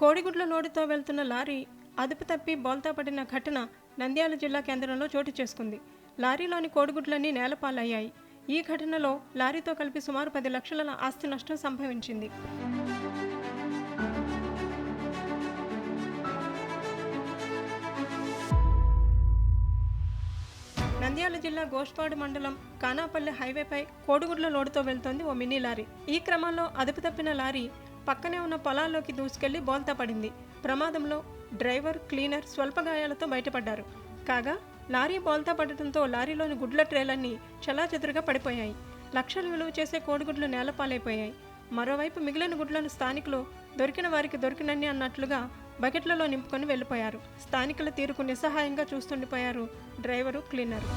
కోడిగుడ్ల లోడుతో వెళ్తున్న లారీ అదుపు తప్పి బోల్తా పడిన ఘటన నంద్యాల జిల్లా కేంద్రంలో చోటు చేసుకుంది. లారీలోని కోడిగుడ్లన్నీ నేలపాలయ్యాయి. ఈ ఘటనలో లారీతో కలిపి సుమారు పది లక్షల ఆస్తి నష్టం సంభవించింది. నంద్యాల జిల్లా గోష్పాడు మండలం కానాపల్లి హైవేపై కోడిగుడ్ల లోడుతో వెళ్తోంది ఓ మినీ లారీ. ఈ క్రమంలో అదుపు తప్పిన లారీ పక్కనే ఉన్న పొలాల్లోకి దూసుకెళ్ళి బోల్తా పడింది. ప్రమాదంలో డ్రైవర్ క్లీనర్ స్వల్ప గాయాలతో బయటపడ్డారు. కాగా లారీ బోల్తా పడటంతో లారీలోని గుడ్ల ట్రేలన్నీ చెలాచెదురుగా పడిపోయాయి. లక్షలు విలువ చేసే కోడిగుడ్లు నేలపాలైపోయాయి. మరోవైపు మిగిలిన గుడ్లను స్థానికులు దొరికిన వారికి దొరికినన్ని అన్నట్లుగా బకెట్లలో నింపుకొని వెళ్ళిపోయారు. స్థానికుల తీరుకు నిస్సహాయంగా చూస్తుండిపోయారు డ్రైవరు క్లీనరు.